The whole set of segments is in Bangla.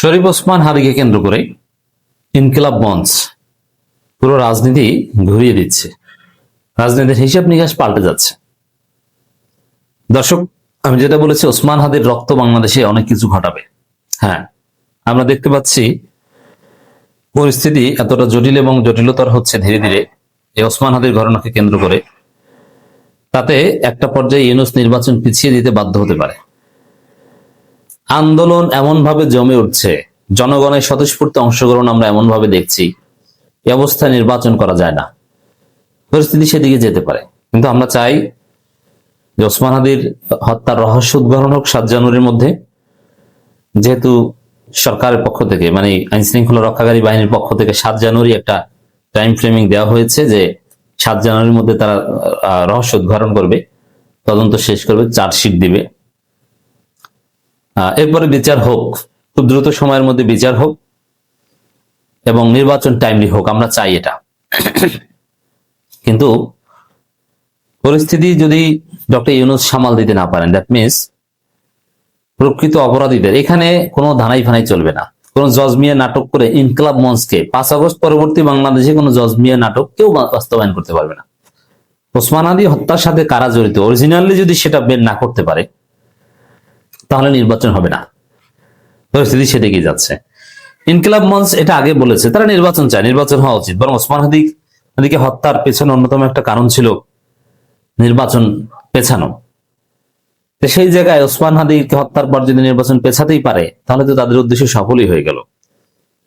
শরীফ ওসমান হাদিকে কেন্দ্র করে ইনকিলাব মঞ্চ পুরো রাজনীতি ঘুরিয়ে দিচ্ছে। রাজনীতির হিসাব নিকাশ পাল্টে যাচ্ছে। দর্শক, আমি যেটা বলেছি, ওসমান হাদির রক্ত বাংলাদেশে অনেক কিছু ঘটাবে। হ্যাঁ আমরা দেখতে পাচ্ছি পরিস্থিতি এতটা জটিল এবং জটিলতর হচ্ছে ধীরে ধীরে এই ওসমান হাদির ঘটনাকে কেন্দ্র করে। তাতে একটা পর্যায়ে ইউনুস নির্বাচন পিছিয়ে দিতে বাধ্য হতে পারে। আন্দোলন এমন ভাবে জমে উঠছে, জনগণের স্বতঃস্ফূর্ত অংশগ্রহণ আমরা এমন ভাবে দেখছি, এই অবস্থায় নির্বাচন করা যায় না। পরিস্থিতি সেদিকে যেতে পারে। কিন্তু আমরা চাই যে ওসমান হাদির হত্যার রহস্য উদ্ঘাটন হোক সাত জানুয়ারির মধ্যে। যেহেতু সরকারের পক্ষ থেকে মানে আইন শৃঙ্খলা রক্ষাকারী বাহিনীর পক্ষ থেকে সাত জানুয়ারি একটা টাইম ফ্রেমিং দেওয়া হয়েছে যে সাত জানুয়ারির মধ্যে তারা রহস্য উদ্ঘাটন করবে, তদন্ত শেষ করবে, চার্জশিট দিবে। এরপরে বিচার হোক, খুব দ্রুত সময়ের মধ্যে বিচার হোক এবং নির্বাচন টাইমলি হোক, আমরা চাই এটা। কিন্তু পরিস্থিতি যদি ডক্টর ইউনুস সামাল দিতে না পারেন দ্যাট মিনস প্রকৃত অপরাধীদের, এখানে কোনো ধানাই ফানাই চলবে না। কোন জজমিয়া নাটক করে ইনকলাব মঞ্চকে পাঁচ আগস্ট পরবর্তী বাংলাদেশে কোনো জজমিয়া নাটক কেউ বাস্তবায়ন করতে পারবে না। ওসমান আলী হত্যার সাথে কারা জড়িত? অরিজিনালি যদি সেটা বের না করতে পারে তাহলে নির্বাচন হবে না। পরিস্থিতি সেদিকে যাচ্ছে। ইনকিলাব মঞ্চ এটা আগে বলেছে, তারা নির্বাচন চায়, নির্বাচন হওয়া উচিত। বরং ওসমান হাদি, হাদিকে হত্যার পেছনে অন্যতম একটা কারণ ছিল নির্বাচন পেছানো। সেই জায়গায় ওসমান হাদিকে হত্যার পর যদি নির্বাচন পেছাতেই পারে, তাহলে তো তাদের উদ্দেশ্য সফলই হয়ে গেল।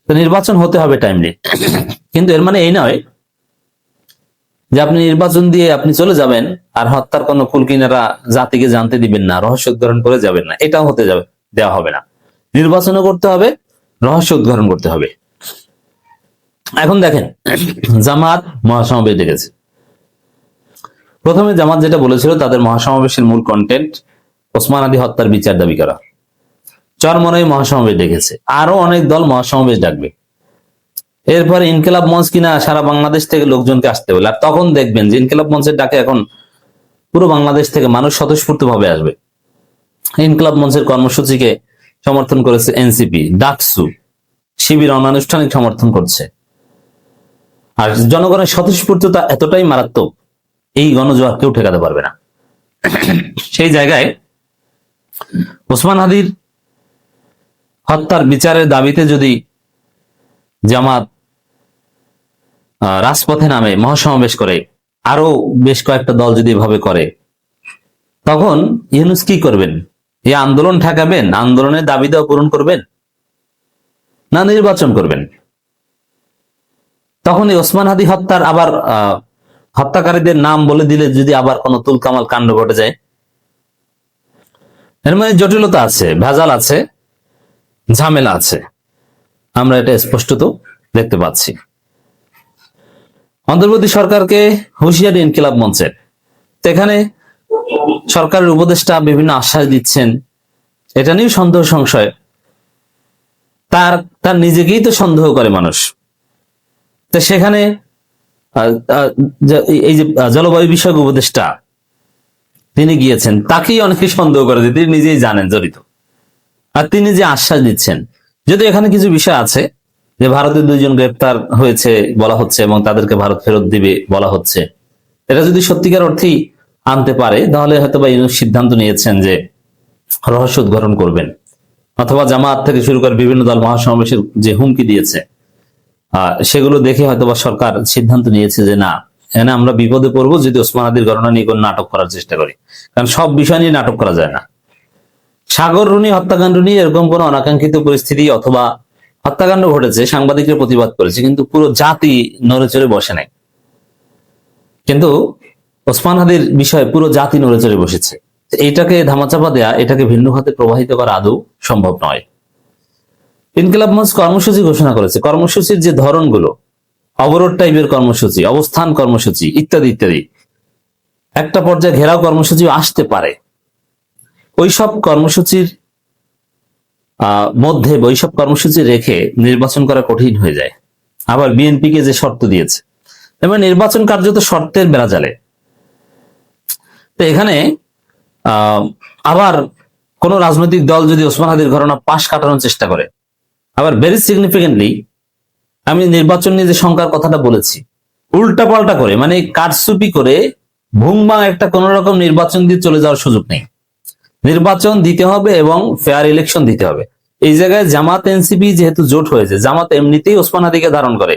তো নির্বাচন হতে হবে টাইমলি কিন্তু এর মানে এই নয় যে আপনি নির্বাচন দিয়ে আপনি চলে যাবেন আর হত্যার কোনো কুলকিনারা জাতিকে জানতে দিবেন না, রহস্য উদ্ঘাটন করে যাবেন না, এটাও হতে যাবে, দেওয়া হবে না। নির্বাচনও করতে হবে, রহস্য উদ্ঘাটন করতে হবে। এখন দেখেন, জামাত মহাসমাবেশ ডেকেছে। প্রথমে জামাত যেটা বলেছিল, তাদের মহাসমাবেশের মূল কন্টেন্ট ওসমান আলী হত্যার বিচার দাবি করা। চরমনাই মহাসমাবেশ ডেকেছে। আরও অনেক দল মহাসমাবেশ ডাকবে। এরপরে ইনকিলাব মঞ্চ কিনা সারা বাংলাদেশ থেকে লোকজনকে আসতে বলে। আর তখন দেখবেন যে ইনকিলাব মঞ্চের ডাকে এখন পুরো বাংলাদেশ থেকে মানুষ স্বতঃস্ফূর্ত ভাবে আসবে। ইনকিলাব মঞ্চের কর্মসূচিকে সমর্থন করেছে এনসিপি, ডাকসু, শিবির অনানুষ্ঠানিক সমর্থন করছে। আর জনগণের স্বতঃস্ফূর্ততা এতটাই মারাত্মক, এই গণজোয়ার কেউ ঠেকাতে পারবে না। সেই জায়গায় ওসমান হাদির হত্যার বিচারের দাবিতে যদি জামাত রাজপথে নামে মহাসমাবেশ করে, আরও বেশ কয়েকটা দল যদি এভাবে করে, তখন ইউনুস কি করবেন? এই আন্দোলন ঠেকাবেন? আন্দোলনের দাবি দেওয়া পূরণ করবেন? না নির্বাচন করবেন? তখন এই ওসমান হাদি হত্যার আবার হত্যাকারীদের নাম বলে দিলে যদি আবার কোনো তুলকামাল কাণ্ড ঘটে যায়। এর মানে জটিলতা আছে, ভেজাল আছে, ঝামেলা আছে। আমরা এটা স্পষ্টত দেখতে পাচ্ছি। অন্তর্বর্তী সরকারকে হুঁশিয়ারি ইনকিলাব মঞ্চের। এখানে সরকারের উপদেষ্টা বিভিন্ন আশ্বাস দিচ্ছেন। এটা নিয়ে সন্দেহ, সংশয়। তার তার নিজেকেই তো সন্দেহ করে মানুষ। তো সেখানে এই যে, জলবায়ু বিষয়ক উপদেষ্টা তিনি গিয়েছেন, তাকেই অনেকে সন্দেহ করে যে তিনি নিজেই জানেন জড়িত। আর তিনি যে আশ্বাস দিচ্ছেন যদি এখানে কিছু বিষয় আছে যে ভারতের দুইজন গ্রেপ্তার হয়েছে বলা হচ্ছে এবং তাদেরকে ভারত ফেরত দিবে বলা হচ্ছে। এটা যদি সত্যিকার অর্থেই আনতে পারে, তাহলে হয়তো বা সিদ্ধান্ত নিয়েছেন যে রহস্য উদ্ঘাটন করবেন। অথবা জামাত থেকে শুরু করে বিভিন্ন দল মহাসমাবেশের যে হুমকি দিয়েছে সেগুলো দেখে হয়তো বা সরকার সিদ্ধান্ত নিয়েছে যে না, এখানে আমরা বিপদে পড়ব যদি ওসমান আদির ঘটনা নিয়ে কোনো নাটক করার চেষ্টা করি। কারণ সব বিষয় নিয়ে নাটক করা যায় না। সাগর রুনি, হত্যাকাণ্ড নিয়ে এরকম কোনো অনাকাঙ্ক্ষিত পরিস্থিতি অথবা হত্যাকাণ্ড ঘটেছে সাংবাদিকরা প্রতিবাদ করেছে কিন্তু পুরো জাতি নড়ে চড়ে বসে নাই। কিন্তু ওসমান হাদির বিষয়ে পুরো জাতি নড়ে চড়ে বসেছে। তো এইটাকে ধামাচাপা দেয়া এটাকে ভিন্ন খাতে প্রবাহিত করা আদৌ সম্ভব নয়। ইনকিলাব মঞ্চ কর্মসূচি ঘোষণা করেছে। কর্মসূচির যে ধরনগুলো অবরোধ টাইপের কর্মসূচি অবস্থান কর্মসূচি ইত্যাদি ইত্যাদি একটা পর্যায়ে ঘেরাও কর্মসূচি আসতে পারে। ওইসব কর্মসূচির আহ, মধ্যে বা ওইসব কর্মসূচি রেখে নির্বাচন করা কঠিন হয়ে যায়। আবার বিএনপিকে যে শর্ত দিয়েছে এবং নির্বাচন কার্যত শর্তের বেড়াজালে। তো এখানে আবার কোন রাজনৈতিক দল যদি ওসমান হাদির ঘটনা পাশ কাটানোর চেষ্টা করে, আবার ভেরি সিগনিফিকেন্টলি আমি নির্বাচন নিয়ে যে শঙ্কার কথাটা বলেছি উল্টা পাল্টা করে মানে কারসুপি করে ভুংবাং একটা কোন রকম নির্বাচন দিয়ে চলে যাওয়ার সুযোগ নেই। নির্বাচন দিতে হবে এবং ফেয়ার ইলেকশন দিতে হবে। এই জায়গায় জামাত এনসিপি যেহেতু জোট হয়েছে, জামাত এমনিতেই ওসমান হাদিকে ধারণ করে।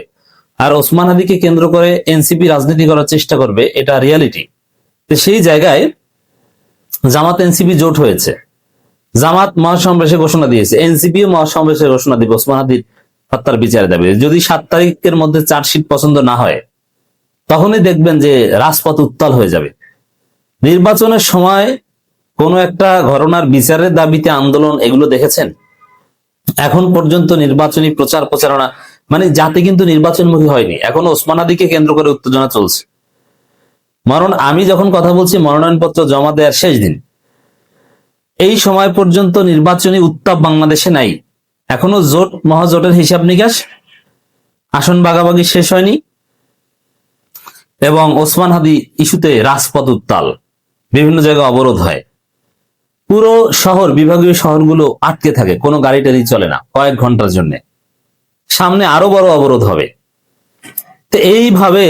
আর ওসমান হাদিকে কেন্দ্র করে এনসিপি রাজনীতি করার চেষ্টা করবে, এটা রিয়ালিটি তো সেই জায়গায় জামাত এনসিপি জোট হয়েছে। জামাত মহাসমাবেশে ঘোষণা দিয়েছে। এনসিপিও মহাসমাবেশে ঘোষণা দিবে, ওসমান হাদির হত্যার বিচারে দাবি। যদি সাত তারিখের মধ্যে চার্জশিট পছন্দ না হয়, তখনই দেখবেন যে রাজপথ উত্তাল হয়ে যাবে। নির্বাচনের সময় কোন একটা ঘটনার বিচারের দাবিতে আন্দোলন এগুলো দেখেছেন? এখন পর্যন্ত নির্বাচনী প্রচার প্রচারণা মানে জাতি কিন্তু নির্বাচনমুখী হয়নি। এখন ওসমান আদিকে কেন্দ্র করে উত্তেজনা চলছে। মরণ, আমি যখন কথা বলছি, মনোনয়নপত্র জমা দেওয়ার শেষ দিন। এই সময় পর্যন্ত নির্বাচনী উত্তাপ বাংলাদেশে নাই। এখনও জোট, মহাজোটের হিসাব নিকাশ, আসন বাগাবাগি শেষ হয়নি এবং ওসমান হাদি ইস্যুতে রাজপথ উত্তাল। বিভিন্ন জায়গায় অবরোধ হয়। পুরো শহর, বিভাগীয় শহরগুলো আটকে থাকে, কোনো গাড়ি টাড়ি চলে না, কয়েক ঘণ্টার জন্য। সামনে আরও বড় অবরোধ হবে। তো এইভাবে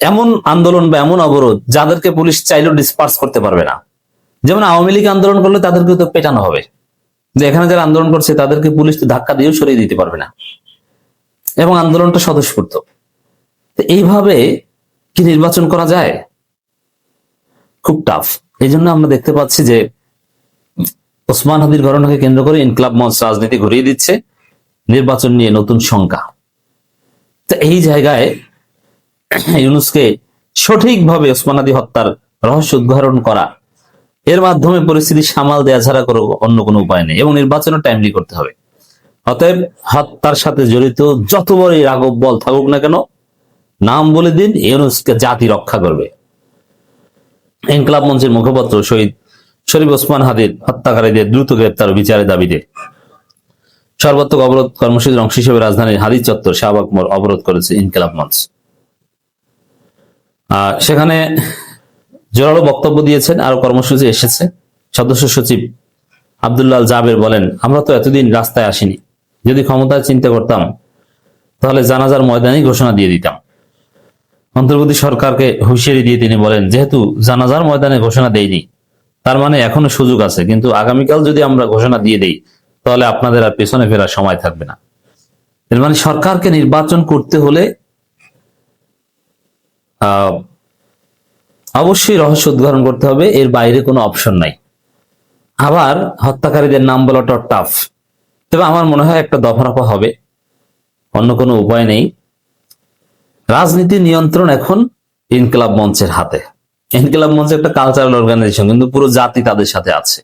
এমন আন্দোলন বা এমন অবরোধ যাদেরকে পুলিশ চাইলেও ডিসপার্স করতে পারবে না। যেমন আওয়ামী লীগ আন্দোলন করলে তাদেরকে তো পেটানো হবে। যে এখানে যারা আন্দোলন করছে, তাদেরকে পুলিশ তো ধাক্কা দিয়েও সরিয়ে দিতে পারবে না। এবং আন্দোলনটা স্বতঃস্ফূর্ত। এইভাবে কি নির্বাচন করা যায়? খুব টাফ এই জন্য আমরা দেখতে পাচ্ছি যে ওসমান হাদির ঘটনাকে কেন্দ্র করে ইনকলাব মঞ্চ রাজনীতি ঘুরিয়ে দিচ্ছে, নির্বাচন নিয়ে নতুন শঙ্কা। তো এই জায়গায় ইউনুসকে সঠিকভাবে ওসমান হাদি হত্যার রহস্য উদ্ঘাটন করা, এর মাধ্যমে পরিস্থিতি সামাল দেওয়া ছাড়া কোনো অন্য কোনো উপায় নেই এবং নির্বাচনও টাইমলি করতে হবে। অতএব হত্যার সাথে জড়িত যত বড়ই রাঘব বল থাকুক না কেন, নাম বলে দিন ইউনুসকে জাতি রক্ষা করবে। ইনকলাব মঞ্চের মুখপাত্র শহীদ শরীফ ওসমান হাদির হত্যাকারীদের দ্রুত গ্রেপ্তার ও বিচারের দাবিতে। সর্বাত্মক অবরোধ কর্মসূচির অংশ হিসেবে রাজধানীর হাদির চত্বর শাহবাগ মোড় অবরোধ করেছে ইনকলাব মঞ্চ। সেখানে জোরালো বক্তব্য দিয়েছেন আরও কর্মসূচি এসেছে। সদস্য সচিব আব্দুল্লাহ জাবের বলেন, আমরা তো এতদিন রাস্তায় আসিনি। যদি ক্ষমতায় চিন্তা করতাম, তাহলে জানাজার ময়দানেই ঘোষণা দিয়ে দিতাম। অন্তর্বর্তী সরকারকে হুঁশিয়ারি দিয়ে তিনি বলেন, যেহেতু জানাজার ময়দানে ঘোষণা দেয়নি তার মানে এখনও সুযোগ আছে। কিন্তু আগামীকাল যদি আমরা ঘোষণা দিয়ে দেই, তাহলে আপনাদের আর পেছনে ফেরার সময় থাকবে না। এর মানে সরকারকে নির্বাচন করতে হলে অবশ্যই রহস্য উদ্ঘাটন করতে হবে। এর বাইরে কোনো অপশন নাই। আবার হত্যাকারীদের নাম বলাটা টাফ তবে আমার মনে হয় একটা দফারফা হবে। অন্য কোনো উপায় নেই। রাজনীতি নিয়ন্ত্রণ এখন ইনকলাব মঞ্চের হাতে। ইনকলাব মঞ্চ একটা কালচারাল অর্গানাইজেশন কিন্তু পুরো জাতি তাদের সাথে আছে।